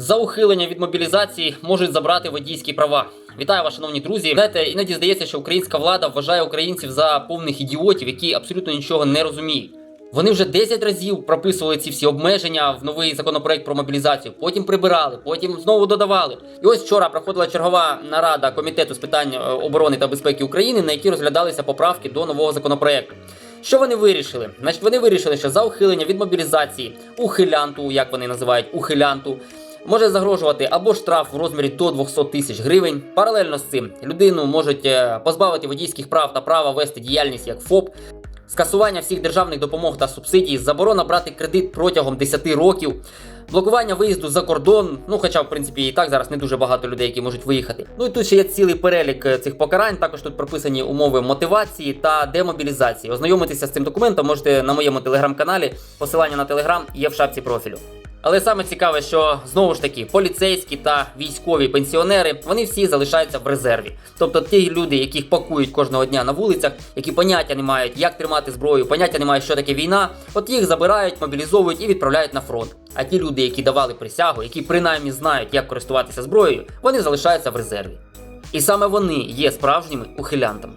За ухилення від мобілізації можуть забрати водійські права. Вітаю вас, шановні друзі. Знаєте, іноді здається, що українська влада вважає українців за повних ідіотів, які абсолютно нічого не розуміють. Вони вже 10 разів прописували ці всі обмеження в новий законопроект про мобілізацію. Потім прибирали, потім знову додавали. І ось вчора проходила чергова нарада комітету з питань е, оборони та безпеки України, на якій розглядалися поправки до нового законопроекту. Що вони вирішили? Значить, вони вирішили, що за ухилення від мобілізації ухилянту, як вони називають ухилянту, може загрожувати або штраф в розмірі до 200 тисяч гривень. Паралельно з цим людину можуть е, позбавити водійських прав та права вести діяльність як ФОП, скасування всіх державних допомог та субсидій, заборона брати кредит протягом 10 років. Блокування виїзду за кордон, ну хоча в принципі і так зараз не дуже багато людей, які можуть виїхати. Ну і тут ще є цілий перелік е, цих покарань. Також тут прописані умови мотивації та демобілізації. Ознайомитися з цим документом можете на моєму телеграм-каналі. Посилання на телеграм є в шапці профілю. Але саме цікаве, що знову ж таки поліцейські та військові пенсіонери вони всі залишаються в резерві. Тобто ті люди, яких пакують кожного дня на вулицях, які поняття не мають, як тримати зброю, поняття не мають, що таке війна. От їх забирають, мобілізовують і відправляють на фронт. А ті люди, які давали присягу, які принаймні знають, як користуватися зброєю, вони залишаються в резерві. І саме вони є справжніми ухилянтами.